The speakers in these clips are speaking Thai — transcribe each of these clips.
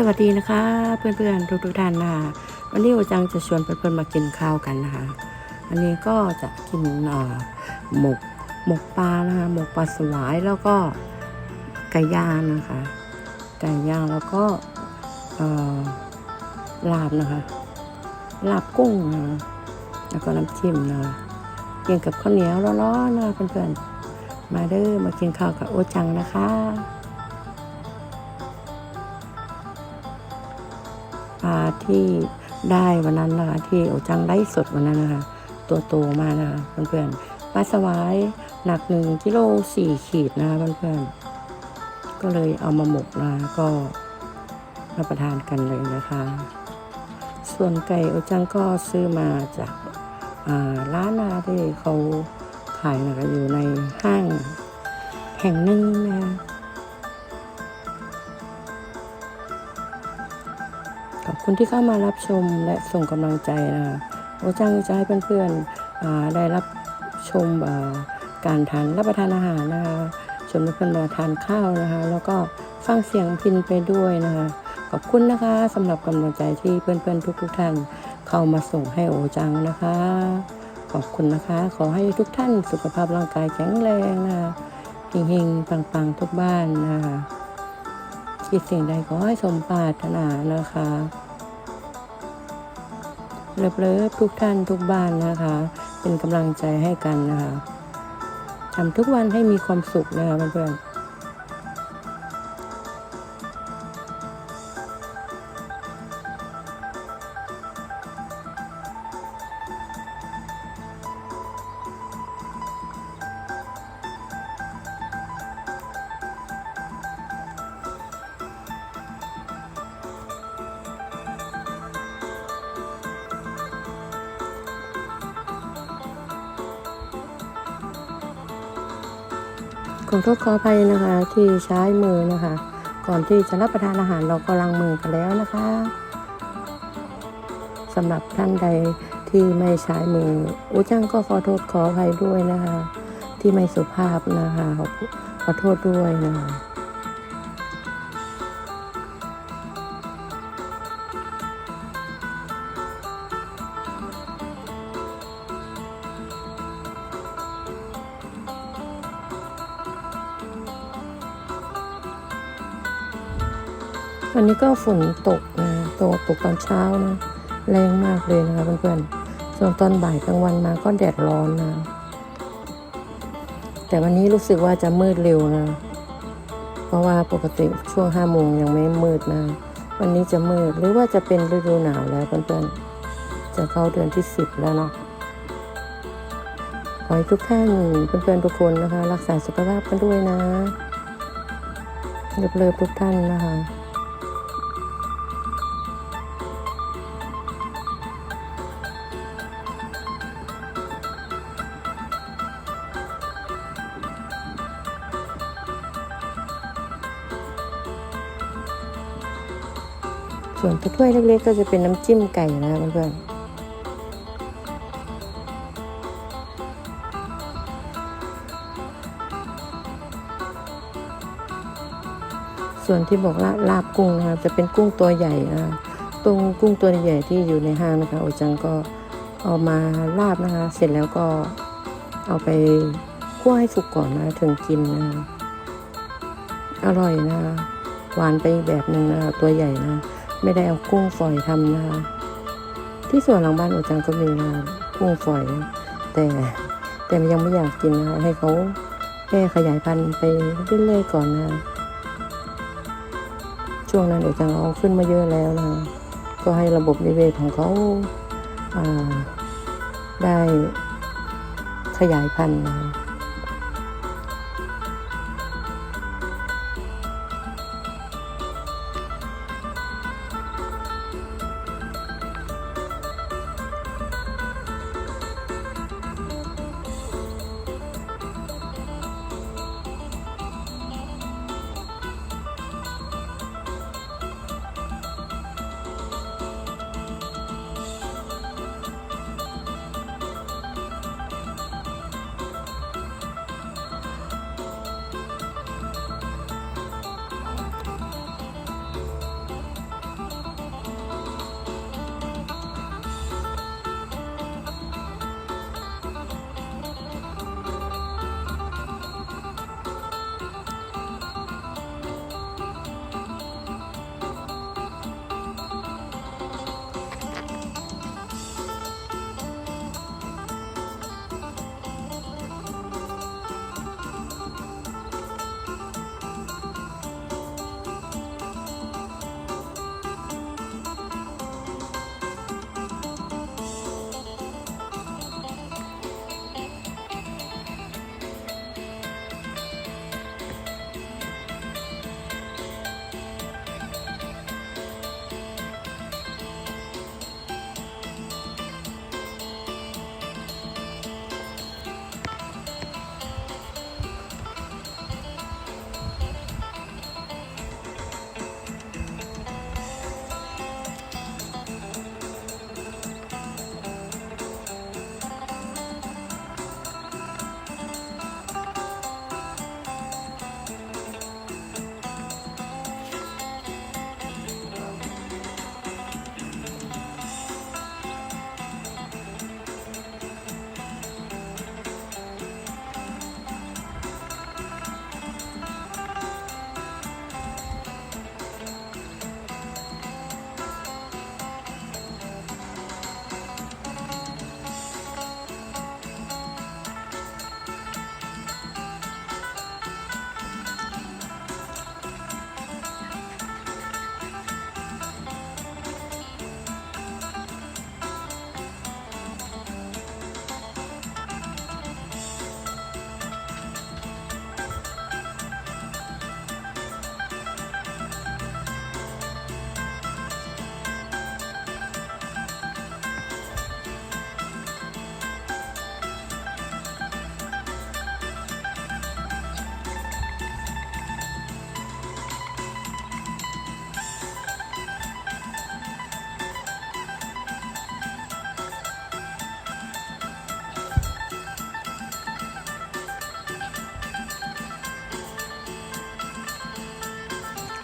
สวัสดีนะคะ เพื่อนๆทุกๆท่านนะคะวันนี้โอจังจะชวนเพื่อนๆมากินข้าวกันนะคะอันนี้ก็จะกินหมกหมกปลานะคะหมกปลาสวายแล้วก็ไก่ย่างนะคะไก่ย่างแล้วก็ลาบนะคะลาบกุ้งนะแล้วก็น้ำจิ้มนะกินกับข้าวเหนียวร้อนๆนะคะเพื่อนๆมาเด้อมากินข้าวกับโอจังนะคะาที่ได้วันนั้นนะคะที่โอจังได้สดวันนั้นนะคะ ตัวโตมากนะคะเพื่อนๆปลาสวายหนักหนึ่งกิโลสี่ขีดนะคะเพื่อนๆก็เลยเอามาหมกนะก็รับประทานกันเลยนะคะ ส่วนไก่โอจังก็ซื้อมาจาการ้านนาที่เขาขายนะคะอยู่ในห้างแห่งหนึ่งนะ ขอบคุณที่เข้ามารับชมและส่งกำลังใจนะคะโอจังจะให้เพื่อนๆได้รับชมการทานรับประทานอาหารนะคะชวนเพื่อนมาทานข้าวนะคะ แล้วก็ฟังเสียงพินไปด้วยนะคะ ขอบคุณนะคะสำหรับกำลังใจที่เพื่อนๆ ทุก ๆ ท่านเข้ามาส่งให้โอจังนะคะ ขอบคุณนะคะ ขอให้ทุกท่านสุขภาพร่างกายแข็งแรงนะคะเฮงๆปังๆทุกบ้านนะคะ คิดสิ่งใดขอให้สมปรารถนานะคะเลิฟเลิฟทุกท่านทุกบ้านนะคะ เป็นกำลังใจให้กันนะคะทำทุกวันให้มีความสุขนะคะเพื่อนๆ ขอโทษขออภัยนะคะ ที่ใช้มือนะคะ ก่อนที่จะรับประทานอาหารเราก็ล้างมือกันแล้วนะคะสำหรับท่านใดที่ไม่ใช้มืออุจังก็ขอโทษขออภัยด้วยนะคะ ที่ไม่สุภาพนะคะขอขอโทษด้วยนะคะ วันนี้ก็ฝนตกนะตกตกตอนเช้านะแรงมากเลยนะคะเพื่อนๆส่วนตอนบ่ายกลางวันมาก็แดดร้อนนะ แต่วันนี้รู้สึกว่าจะมืดเร็วนะ เพราะว่าปกติช่วงห้าโมงยังไม่มืดนะวันนี้จะมืดหรือว่าจะเป็นฤดูหนาวแล้วเพื่อนๆจะเข้าเดือนที่สิบแล้วเนาะขอให้ทุกท่านเพื่อนๆทุกคนนะคะ รักษาสุขภาพกันด้วยนะเลิฟๆทุกท่านนะคะ ส่วนถ้วยเล็กๆก็จะเป็นน้ำจิ้มไก่นะเพื่อนๆส่วนที่บอกลาลาบกุ้งนะครับจะเป็นกุ้งตัวใหญ่นะตรงกุ้งตัวใหญ่ที่อยู่ในห้างนะคะโอจังก็เอามาลาบนะคะ เสร็จแล้วก็เอาไปคั่วให้สุกก่อนนะถึงกินนะอร่อยนะหวานไปแบบหนึ่งนะตัวใหญ่นะ ไม่ได้เอากุ้งฝอยทำนะคะ ที่สวนหลังบ้านโอจังก็มีนะกุ้งฝอย แต่แต่ยังไม่อยากกินนะคะให้เขาแค่ขยายพันธุ์ไปเรื่อยๆก่อนนะช่วงนั้นโอจังเอาขึ้นมาเยอะแล้วนะก็ให้ระบบนิเวศของเขาาได้ขยายพันธุ์นะ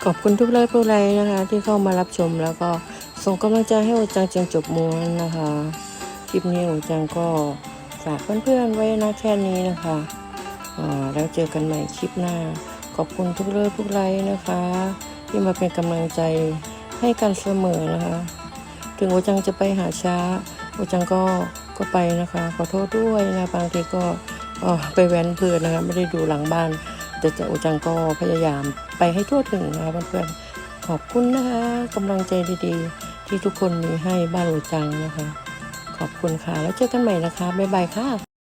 ขอบคุณทุกไลค์ทุกไลค์นะคะ ที่เข้ามารับชมแล้วก็ส่งกำลังใจให้โอจังจนจบม้วนนะคะ คลิปนี้โอจังก็ฝากเพื่อนๆไว้นะแค่นี้นะคะแล้วเจอกันใหม่คลิปหน้า ขอบคุณทุกเลิศทุกไลค์นะคะ ที่มาเป็นกำลังใจให้กันเสมอนะคะ ถึงโอจังจะไปหาช้าโอจังก็ก็ไปนะคะ ขอโทษด้วยนะบางทีก็ไปแว้นเพื่อนนะคะ ไม่ได้ดูหลังบ้าน แต่จะโอจังก็พยายามไปให้ทั่วถึงนะคะเพื่อนๆขอบคุณนะคะกำลังใจดีๆ ที่ทุกคนมีให้บ้านโอจังนะคะ ขอบคุณค่ะ แล้วเจอกันใหม่นะคะบ๊ายบายค่ะ